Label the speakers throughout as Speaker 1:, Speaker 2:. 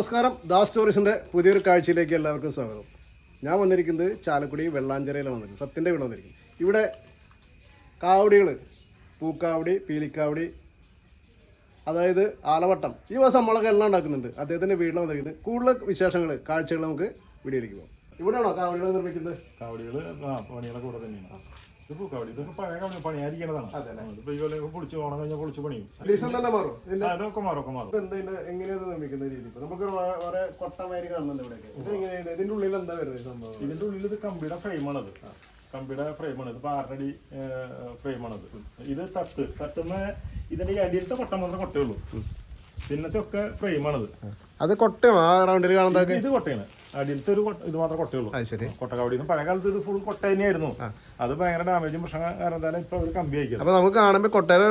Speaker 1: നമസ്കാരം. ദാസ് ടൂറിസ്റ്റിന്റെ പുതിയൊരു കാഴ്ചയിലേക്ക് എല്ലാവർക്കും സ്വാഗതം. ഞാൻ വന്നിരിക്കുന്നത് ചാലക്കുടി വെള്ളാഞ്ചിറയിലാണ് വന്നിരിക്കുന്നത്. സത്യന്റെ വീട് വന്നിരിക്കുന്നത്. ഇവിടെ കാവടികൾ പൂക്കാവടി പീലിക്കാവടി അതായത് ആലവട്ടം ഈ വസം നമ്മളൊക്കെ എല്ലാം ഉണ്ടാക്കുന്നുണ്ട്. അദ്ദേഹത്തിന്റെ വീട്ടിൽ വന്നിരിക്കുന്നത്. കൂടുതൽ വിശേഷങ്ങൾ കാഴ്ചകൾ നമുക്ക് വീഡിയോയിലേക്ക് പോകാം. ഇവിടെയാണോ കാവടികൾ നിർമ്മിക്കുന്നത്?
Speaker 2: കാവടികൾ പണികളൊക്കെ കൂടെ തന്നെയാണ്. ഇത് പൂക്കാവടി ഇതൊക്കെ പഴയ കാവടി പണിയായിരിക്കണതാണ്
Speaker 1: അതെ
Speaker 2: ഇതിപ്പോ ഈ കൊല്ലം പൊളിച്ച് ഓണം കഴിഞ്ഞാൽ പൊളിച്ച് പണിയും.
Speaker 1: ഡിസൈൻ തന്നെ മാറും. ഇതിന്റെ
Speaker 2: ആ, ഇതൊക്കെ മാറും ഒക്കെ മാറും.
Speaker 1: എന്താ ഇതിന്റെ എങ്ങനെയാണ് നിർമ്മിക്കുന്ന രീതി? ഇപ്പൊ നമുക്ക് വേറെ കൊട്ടമാരി കാണുന്നുണ്ട് ഇവിടെയൊക്കെ. ഇത് എങ്ങനെയാണ് ഇതിന്റെ ഉള്ളിൽ എന്താ വരുന്നത് ഈ സംഭവം?
Speaker 2: ഇതിന്റെ ഉള്ളിൽ ഇത് കമ്പിയുടെ ഫ്രെയിമാണത് കമ്പിയുടെ ഫ്രെയിമാണ് ഇത് ആറടി ഫ്രെയിമാണത് ഇത് തട്ട്. തട്ടുന്ന ഇതിന്റെ അടിയിലത്തെ കൊട്ട മാത്രമേ കൊട്ടയുള്ളൂ പിന്നത്തെ ഒക്കെ ഫ്രെയിമാണത്
Speaker 1: അത് കൊട്ടയാണ്? ആ റൗണ്ടിൽ കാണുന്നതൊക്കെ?
Speaker 2: ഇത് കൊട്ടയാണ്. അടിയിലത്തെ ഒരു ഇത് മാത്രമേ കൊട്ടയുള്ളൂ.
Speaker 1: ശരി.
Speaker 2: കൊട്ടക്കാവടി പഴയ കാലത്ത് ഇത് ഫുൾ കൊട്ട തന്നെയായിരുന്നു. അത് ഭയങ്കര ഡാമേജും പ്രശ്നം കാരണം തന്നെ ഇപ്പൊ അവർ കമ്പി ആയിരിക്കും
Speaker 1: അപ്പൊ നമുക്ക് കാണുമ്പോ കൊട്ടാര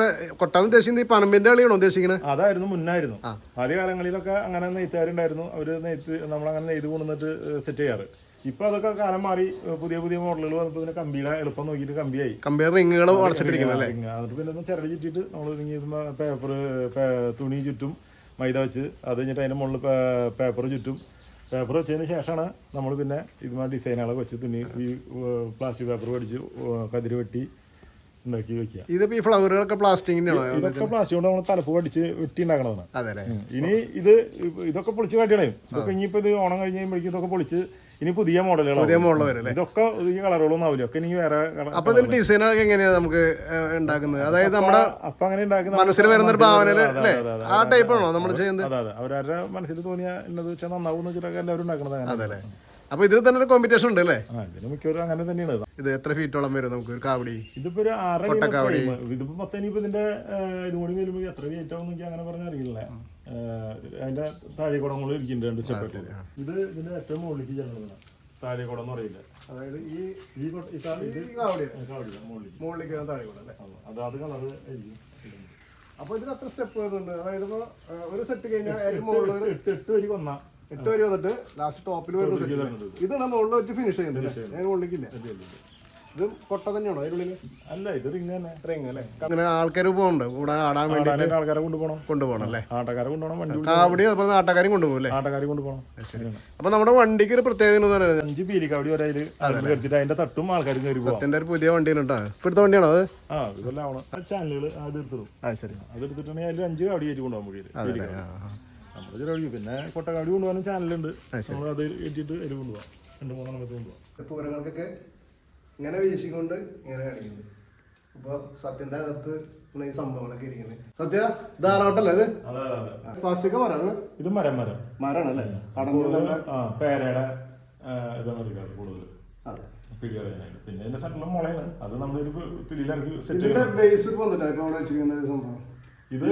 Speaker 1: കൊട്ടാന്ന് ഉദ്ദേശിക്കുന്നത് ഈ പനമ്പിന്റെ കളിയാണോ ഉദ്ദേശിക്കുന്നത്
Speaker 2: അതായിരുന്നു മുന്നായിരുന്നു. ആദ്യ കാലങ്ങളിലൊക്കെ അങ്ങനെ നെയ്ത്തുകാരുണ്ടായിരുന്നു. അവർ നെയ്ത്ത് നമ്മളങ്ങനെ നെയ്ത് കൊണ്ടുവന്നിട്ട് സെറ്റ് ചെയ്യാറ്. ഇപ്പൊ അതൊക്കെ കാലം മാറി പുതിയ പുതിയ മോഡലുകൾ വന്നപ്പോ പിന്നെ കമ്പിയുടെ എളുപ്പം നോക്കിയിട്ട് കമ്പിയായി.
Speaker 1: കമ്പിയുടെ റിങ്ങുകൾ.
Speaker 2: എന്നിട്ട് പിന്നെ ഒന്ന് ചിരടി ചുറ്റിട്ട് നമ്മൾ പേപ്പർ തുണി ചുറ്റും മൈദ വെച്ച് അത് കഴിഞ്ഞിട്ട് അതിന്റെ മുകളിൽ പേപ്പർ ചുറ്റും പേപ്പർ വെച്ചതിന് ശേഷമാണ് നമ്മൾ പിന്നെ ഇതുമാതിരി ഡിസൈനുകളൊക്കെ വെച്ച് തുണി ഈ പ്ലാസ്റ്റിക് പേപ്പർ മേടിച്ച് കതിരി വെട്ടി ഉണ്ടാക്കി വെക്കുക.
Speaker 1: ഇതിപ്പോ ഈ ഫ്ലവറുകളൊക്കെ പ്ലാസ്റ്റിക്കിന്റെ ആണോ?
Speaker 2: ഇതൊക്കെ പ്ലാസ്റ്റിക് കൊണ്ട് നമ്മൾ തലപ്പ് കടിച്ച് വെട്ടി ഉണ്ടാക്കണതാണ്. ഇനി ഇത് ഇതൊക്കെ പൊളിച്ച് കാട്ടികളയും ഇതൊക്കെ ഇനിയിപ്പോ ഇത് ഓണം കഴിഞ്ഞ് കഴിയുമ്പോഴേക്കും ഇതൊക്കെ പൊളിച്ച് ഇനി പുതിയ മോഡലുകൾ
Speaker 1: പുതിയ മോഡൽ വരും
Speaker 2: ഇതൊക്കെ പുതിയ കളറുകളൊന്നും ആവില്ല. ഒക്കെ ഇനി വേറെ
Speaker 1: അപ്പൊ ഇതിന്റെ ഡിസൈനൊക്കെ എങ്ങനെയാ നമുക്ക് ഉണ്ടാക്കുന്നത്? അതായത് നമ്മുടെ
Speaker 2: അപ്പൊ അങ്ങനെ ഉണ്ടാക്കുന്ന
Speaker 1: മനസ്സിൽ വരുന്ന ഒരു
Speaker 2: ഭാവന
Speaker 1: ആ ടൈപ്പ് ആണോ നമ്മൾ ചെയ്യുന്നത്?
Speaker 2: അതെ അതെ. അവരവരുടെ മനസ്സിൽ തോന്നിയ എന്നത് വെച്ചാൽ നന്നാവും വെച്ചിട്ടൊക്കെ എല്ലാവരും ഉണ്ടാക്കുന്നത്
Speaker 1: അതെ അല്ലേ? അപ്പൊ ഇതിൽ തന്നെ ഒരു കോമ്പറ്റീഷൻ ഉണ്ട് അല്ലേ?
Speaker 2: മിക്കവരും അങ്ങനെ തന്നെയാണ്. ഇത്.
Speaker 1: എത്ര ഫീറ്റോളം വരും നമുക്ക്? ഒരു കാവടി?
Speaker 2: ഇതിപ്പോ ഒരു ആറ്. ഇതിപ്പോ പത്തനിപ്പോ ഇതിന്റെ ഇതുകൂടി ഇത് വരുമ്പോ എത്ര ഫീറ്റ് ആവും അങ്ങനെ പറഞ്ഞ അറിയില്ല അതിന്റെ താഴെ കുടങ്ങൾ ഇരിക്കുന്നുണ്ട് രണ്ട് സെപ്പറേറ്റ് ഇത് ഇതിന്റെ ഏറ്റവും മുകളിലേക്ക് ചെല്ലുന്നതാണ്. താഴെ കുടം എന്ന് പറയില്ല?
Speaker 1: അതായത് ഈ
Speaker 2: ഈ മുകളിലേക്ക്.
Speaker 1: മുകളിലേക്ക് കൂടെ അല്ലേ?
Speaker 2: കളർ ആയിരിക്കും.
Speaker 1: അപ്പൊ ഇതിന് അത്ര സ്റ്റെപ്പ് വരുന്നുണ്ട്. അതായത് ഇപ്പൊ, ഒരു സെറ്റ് കഴിഞ്ഞാൽ ഏറ്റവും മുകളിൽ ഒരു
Speaker 2: എട്ട് എട്ട് വരി കൊന്ന.
Speaker 1: എട്ട് വരെ വന്നിട്ട് ലാസ്റ്റ് ടോപ്പിൽ വരുന്നത് ഇത് ഇതാണ് മുകളിൽ വെച്ച് ഫിനിഷ് ചെയ്യുന്നത് അതിന് മുകളിലേക്കില്ല? ഇത് കൊട്ട തന്നെയാണോ? അതിനുള്ളിൽ
Speaker 2: അല്ല ഇത് റിങ് തന്നെ.
Speaker 1: റിങ് അല്ലേ? അങ്ങനെ ആൾക്കാർ പോകുന്നുണ്ട് കൂടെ ആടാൻ വേണ്ടി
Speaker 2: ആൾക്കാരെ കൊണ്ടുപോകണം.
Speaker 1: കൊണ്ടുപോകണം അല്ലേ?
Speaker 2: ആട്ടക്കാരെ കൊണ്ടുപോകണം വണ്ടി
Speaker 1: കാവടി അതുപോലെ നാട്ടുകാരും കൊണ്ടുപോകും അല്ലേ?
Speaker 2: ആട്ടക്കാരെ കൊണ്ടുപോകണം. അങ്ങനെയാണ്.
Speaker 1: അപ്പൊ നമ്മുടെ വണ്ടിക്ക് ഒരു പ്രത്യേകത എന്ന് പറയുന്നത്
Speaker 2: അഞ്ച് കാവടി വരെ കടിച്ചിട്ട് അതിന്റെ തട്ടും ആൾക്കാരും കയറി
Speaker 1: പോകും ഒരു പുതിയ വണ്ടിയാണ് കേട്ടോ. ഇപ്പോഴത്തെ വണ്ടിയാണോ അത്?
Speaker 2: ആ ഇതെല്ലാം ആവണം. ആ ചാനലുകൾ അത് എടുത്തിടും.
Speaker 1: ആ ശരി.
Speaker 2: അത് എടുത്തിട്ടുണ്ടെങ്കിൽ അതിൽ അഞ്ച് കാവടി കയറ്റി കൊണ്ടുപോകാൻ
Speaker 1: ആ.
Speaker 2: നമ്മൾ വഴി പിന്നെ കൊട്ടക്കാവടി കൊണ്ടുപോകാനും ചാനലുണ്ട് നമ്മൾ അത് കയറ്റിയിട്ട് അതിൽ കൊണ്ടുപോകാം. രണ്ട് മൂന്നെണ്ണം വെച്ച് കൊണ്ടുപോകാം.
Speaker 1: പൂരങ്ങൾക്കൊക്കെ ഇങ്ങനെ വീശിക്കൊണ്ട് ഇങ്ങനെ കാണിക്കുന്നത് അപ്പൊ സത്യന്റെ അകത്ത് ഈ സംഭവങ്ങളൊക്കെ ഇരിക്കുന്നത് സത്യ ധാരാട്ടല്ലേ ഇത്? പ്ലാസ്റ്റിക് മരമാണ്
Speaker 2: ഇത്? മരം മരം.
Speaker 1: മരമാണല്ലേ അല്ലേ
Speaker 2: കൂടുതൽ പേരയുടെ ഇതാണ് കൂടുതൽ.
Speaker 1: അതെ.
Speaker 2: പിടി പിന്നെ ഇതിന്റെ മുളയാണ്. അത് നമ്മളൊരു പിടിയിലിറക്കി സെറ്റ്
Speaker 1: ബേസ് ഇപ്പൊ വെച്ചിരിക്കുന്ന സംഭവം.
Speaker 2: ഇത്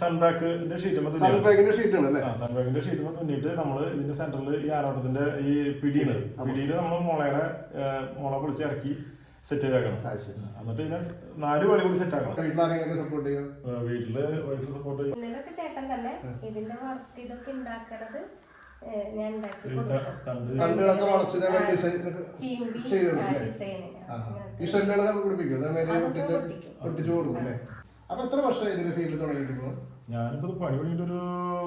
Speaker 2: സൺബാക്കിന്റെ ഷീറ്റ്
Speaker 1: സൺപാക്കിന്റെ ഷീറ്റ് തുന്നിട്ട് അല്ലേ
Speaker 2: സൺബാക്കിന്റെ ഷീറ്റ് തുന്നിയിട്ട് നമ്മൾ ഇതിന്റെ സെന്ററിൽ ഈ ആരോട്ടത്തിന്റെ ഈ പിടിയാണ് പിടിയിൽ നമ്മൾ മുളയുടെ മുള പൊളിച്ച് ഇറക്കി സെറ്റ് ചെയ്താക്കണം. എന്നിട്ട് ഇതിനെ നാല് പണി കൂടി സെറ്റ് ആക്കണം.
Speaker 1: വീട്ടിലാരെങ്കിലും സപ്പോർട്ട്
Speaker 2: ചെയ്യും വീട്ടിൽ വൈഫ് സപ്പോർട്ട്
Speaker 3: ഇന്നലൊക്കെ ചേട്ടൻ തന്നെ ഇതിന്റെ വർക്ക് ഇതൊക്കെ ഉണ്ടാക്കണത് ഞാൻ ഉണ്ടാക്കി
Speaker 2: തണ്ട്.
Speaker 1: കണ്ടുകളൊക്കെ വളച്ചതൊക്കെ ഡിസൈൻ
Speaker 3: ചീമ്പി
Speaker 1: ചെയ്തിട്ടുണ്ട്
Speaker 3: ഡിസൈൻ
Speaker 1: ഈ ഷെല്ലുകളൊക്കെ
Speaker 3: ഒട്ടിക്കും.
Speaker 1: ഒട്ടിച്ചു കൊടുക്കും അല്ലേ? അപ്പൊ എത്ര വർഷമായി ഇതിന്റെ ഫീൽഡിൽ തുടങ്ങിയിട്ട് ഇപ്പൊ?
Speaker 2: ഞാനിപ്പോ ഇത് പണി പണിയിട്ട് ഒരു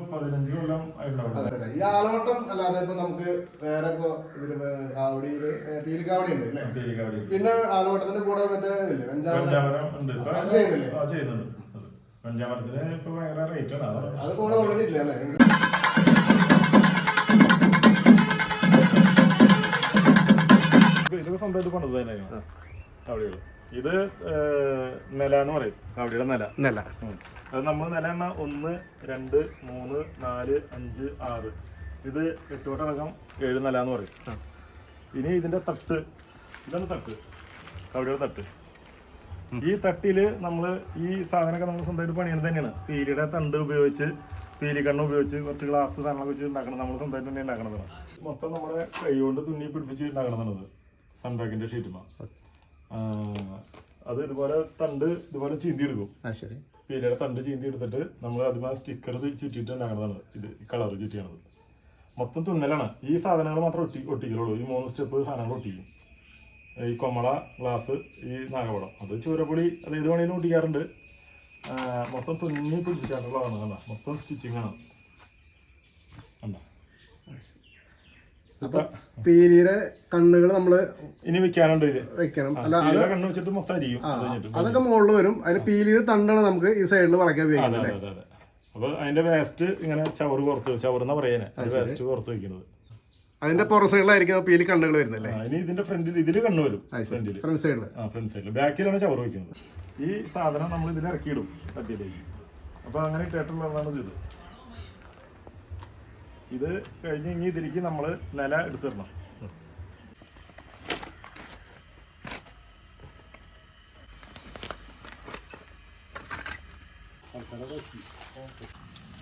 Speaker 2: പതിനഞ്ച് കൊല്ലം ആയിട്ടുണ്ടാവും.
Speaker 1: അതെ. ഈ ആളവട്ടം അല്ലാതെ ഇപ്പൊ നമുക്ക് വേറെ ഇപ്പൊ ഇതിൽ കാവടിയിൽ പീലിക്കാവടി ഉണ്ട് അല്ലേ?
Speaker 2: പേരിക്കാവടി
Speaker 1: പിന്നെ ആലവട്ടത്തിന്റെ കൂടെ മറ്റേ ഇതില്ലേ അഞ്ചാമത്
Speaker 2: പഞ്ചാമരം ഉണ്ട് ഇപ്പൊ.
Speaker 1: അത് ചെയ്യുന്നില്ലേ?
Speaker 2: ആ, ചെയ്യുന്നുണ്ട്. അത്. പഞ്ചാമരത്തിന് ഇപ്പൊ ഭയങ്കര റേറ്റ് ആണ്. അതാണ്
Speaker 1: അത് കൂടെ ഓൾറെഡി ഇല്ല അല്ലേ?
Speaker 2: ഇതൊക്കെ സ്വന്തമായിട്ട് പണിത് തന്നെയാണ് കാവടികൾ ഇത് നില എന്ന് പറയും. കവടിയുടെ നില. നില. അത് നമ്മൾ നില എണ്ണ ഒന്ന് രണ്ട് മൂന്ന് നാല് അഞ്ച് ആറ്. ഇത് എട്ടുവട്ടടക്കം ഏഴ് നില എന്ന് പറയും. ഇനി ഇതിന്റെ തട്ട്. ഇതാണ് തട്ട്. കവടിയുടെ തട്ട്. ഈ തട്ടിൽ നമ്മൾ ഈ സാധനമൊക്കെ നമ്മൾ സ്വന്തമായിട്ട് പണിയുന്നത് തന്നെയാണ്. പീലിയുടെ തണ്ട് ഉപയോഗിച്ച് പീലിക്കണ്ണ് ഉപയോഗിച്ച് കുറച്ച് ഗ്ലാസ് സാധനങ്ങളൊക്കെ വെച്ച് ഉണ്ടാക്കണം നമ്മൾ സ്വന്തമായിട്ട് തന്നെ ഉണ്ടാക്കണതാണ് മൊത്തം നമ്മുടെ കൈ കൊണ്ട് തുന്നി പിടിപ്പിച്ച് ഉണ്ടാക്കണതാണ് സൺബാഗിന്റെ ഷീറ്റുമ അത് ഇതുപോലെ തണ്ട് ഇതുപോലെ ചീന്തി എടുക്കും
Speaker 1: ശരി.
Speaker 2: പീലയുടെ തണ്ട് ചീന്തി എടുത്തിട്ട് നമ്മൾ അതിമാ സ്റ്റിക്കർ ചുറ്റിയിട്ട് ഉണ്ടാക്കുന്നതാണ് ഇത് കളർ ചുറ്റിയാണത്. മൊത്തം തുന്നലാണ്. ഈ സാധനങ്ങൾ മാത്രം ഒട്ടി ഒട്ടിക്കലുള്ളൂ. ഈ മൂന്ന് സ്റ്റെപ്പ് സാധനങ്ങൾ ഒട്ടിക്കും. ഈ കൊമള ഗ്ലാസ് ഈ നാഗപടം അത് ചൂരപ്പൊടി അത് ഏത് വേണേലും ഒട്ടിക്കാറുണ്ട്. മൊത്തം തുന്നി പിടിപ്പിച്ചാട്ടുള്ളതാണ് കണ്ട മൊത്തം സ്റ്റിച്ചിങ് ആണ് ഉണ്ടോ
Speaker 1: അപ്പൊ പീലിയുടെ കണ്ണുകൾ നമ്മൾ
Speaker 2: ഇനി വെക്കാനുണ്ട്
Speaker 1: വെക്കണം. അല്ല
Speaker 2: കണ്ണ് വെച്ചിട്ട് മൊത്തം അരിയും.
Speaker 1: അതൊക്കെ മുകളിൽ വരും. അതിന് പീലിയുടെ തണ്ടാണ് നമുക്ക് ഈ സൈഡിൽ വളയ്ക്കാൻ ഉപയോഗിക്കുന്നത്
Speaker 2: അപ്പൊ അതിന്റെ വേസ്റ്റ് ഇങ്ങനെ ചവറ് പുറത്ത് പറയാനേ വേസ്റ്റ് പുറത്ത് വെക്കുന്നത്
Speaker 1: അതിന്റെ പുറ സൈഡിലായിരിക്കും പീലി കണ്ണുകൾ വരുന്നത്
Speaker 2: ഇനി ഇതിന്റെ ഫ്രണ്ടിൽ ഇതിൽ കണ്ണ് വരും. ഫ്രണ്ടിൽ
Speaker 1: ഫ്രണ്ട് സൈഡിൽ
Speaker 2: ആ ഫ്രണ്ട് സൈഡിൽ ബാക്കിലാണ് ചവർ വെക്കുന്നത് ഈ സാധനം നമ്മൾ ഇതിൽ ഇറക്കിയിടും. തട്ടിയിലേക്ക് അപ്പൊ അങ്ങനെ ഇട്ടിട്ടുള്ളതാണ് ഇത്. ഇത് കഴിഞ്ഞ് ഇനി ഇതിലേക്ക് നമ്മൾ നില എടുത്തിടണം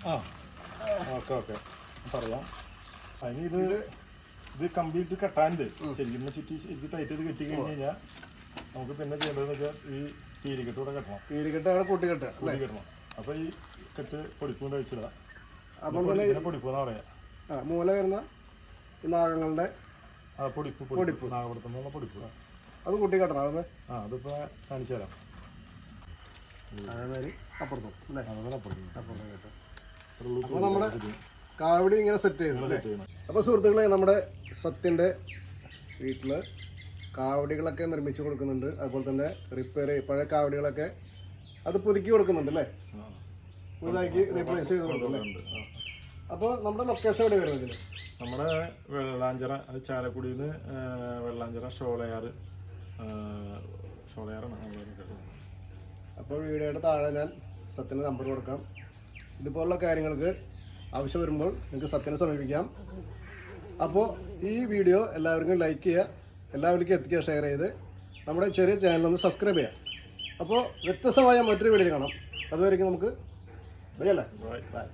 Speaker 2: ആ ഓക്കെ ഓക്കെ. പറയാം. അതിന് ഇത് ഇത് കംപ്ലീറ്റ് കെട്ടാണ്ട് ശരിക്കും ചുറ്റി ശരിക്കും ടൈറ്റ് ചെയ്ത് കെട്ടി കഴിഞ്ഞ് കഴിഞ്ഞാൽ നമുക്ക് പിന്നെ ചെയ്യേണ്ടതെന്ന് വെച്ചാൽ ഈ തീരികെട്ടൂടെ കൂടെ കെട്ടണം.
Speaker 1: തീരികെട്ട് അവിടെ കൂട്ടിക്കെട്ട്
Speaker 2: കൂടി കെട്ടണം അപ്പൊ ഈ കെട്ട് പൊടിപ്പൂണ്ട് കഴിച്ചിടാം
Speaker 1: അപ്പം
Speaker 2: ഇതിനെ പൊടിപ്പൂന്ന് പറയാം.
Speaker 1: ആ, മൂല വരുന്ന നാഗങ്ങളുടെ
Speaker 2: പൊടിപ്പ് പൊടിപ്പ്. നാഗപുരത്തുനിന്നുള്ള പൊടിപ്പ്.
Speaker 1: അത് കൂട്ടിക്കെട്ടണം അത്
Speaker 2: ആ അതിപ്പോ കാണിച്ചു തരാം.
Speaker 1: അതേമാതിരി അപ്പുറത്തും അല്ലേ?
Speaker 2: അപ്പുറത്തും.
Speaker 1: അപ്പുറത്ത് കേട്ടോ. അപ്പോൾ നമ്മുടെ കാവടി ഇങ്ങനെ സെറ്റ് ചെയ്തു അല്ലേ? അപ്പോൾ സുഹൃത്തുക്കളെ നമ്മുടെ സത്യന്റെ വീട്ടിൽ കാവടികളൊക്കെ നിർമ്മിച്ചു കൊടുക്കുന്നുണ്ട്. അതുപോലെ തന്നെ റിപ്പയർ പഴയ കാവടികളൊക്കെ അത് പുതുക്കി കൊടുക്കുന്നുണ്ട് അല്ലേ. പുതുതാക്കി റീപ്ലേസ് ചെയ്ത് കൊടുക്കും അല്ലേ?
Speaker 2: ഉണ്ട്. ആ.
Speaker 1: അപ്പോൾ നമ്മുടെ ലൊക്കേഷൻ എവിടെ വരും ഇതിൽ
Speaker 2: നമ്മുടെ വെള്ളാഞ്ചിറ അത് ചാലക്കുടിയിൽ നിന്ന് വെള്ളാഞ്ചിറ ഷോളയാർ ഷോളയാറാണ്.
Speaker 1: അപ്പോൾ വീഡിയോയുടെ താഴെ ഞാൻ സത്യന്റെ നമ്പർ കൊടുക്കാം. ഇതുപോലുള്ള കാര്യങ്ങൾക്ക് ആവശ്യം വരുമ്പോൾ നിങ്ങൾക്ക് സത്യനെ സമീപിക്കാം. അപ്പോൾ ഈ വീഡിയോ എല്ലാവർക്കും ലൈക്ക് ചെയ്യുക എല്ലാവർക്കും എത്തിക്കുക ഷെയർ ചെയ്ത് നമ്മുടെ ചെറിയ ചാനലൊന്ന് സബ്സ്ക്രൈബ് ചെയ്യാം അപ്പോൾ വ്യത്യസ്തമായ മറ്റൊരു വീഡിയോ കാണാം. അതുവരെയ്ക്കും നമുക്ക് ബൈ അല്ലേ?
Speaker 2: ബൈ.
Speaker 1: ബൈ.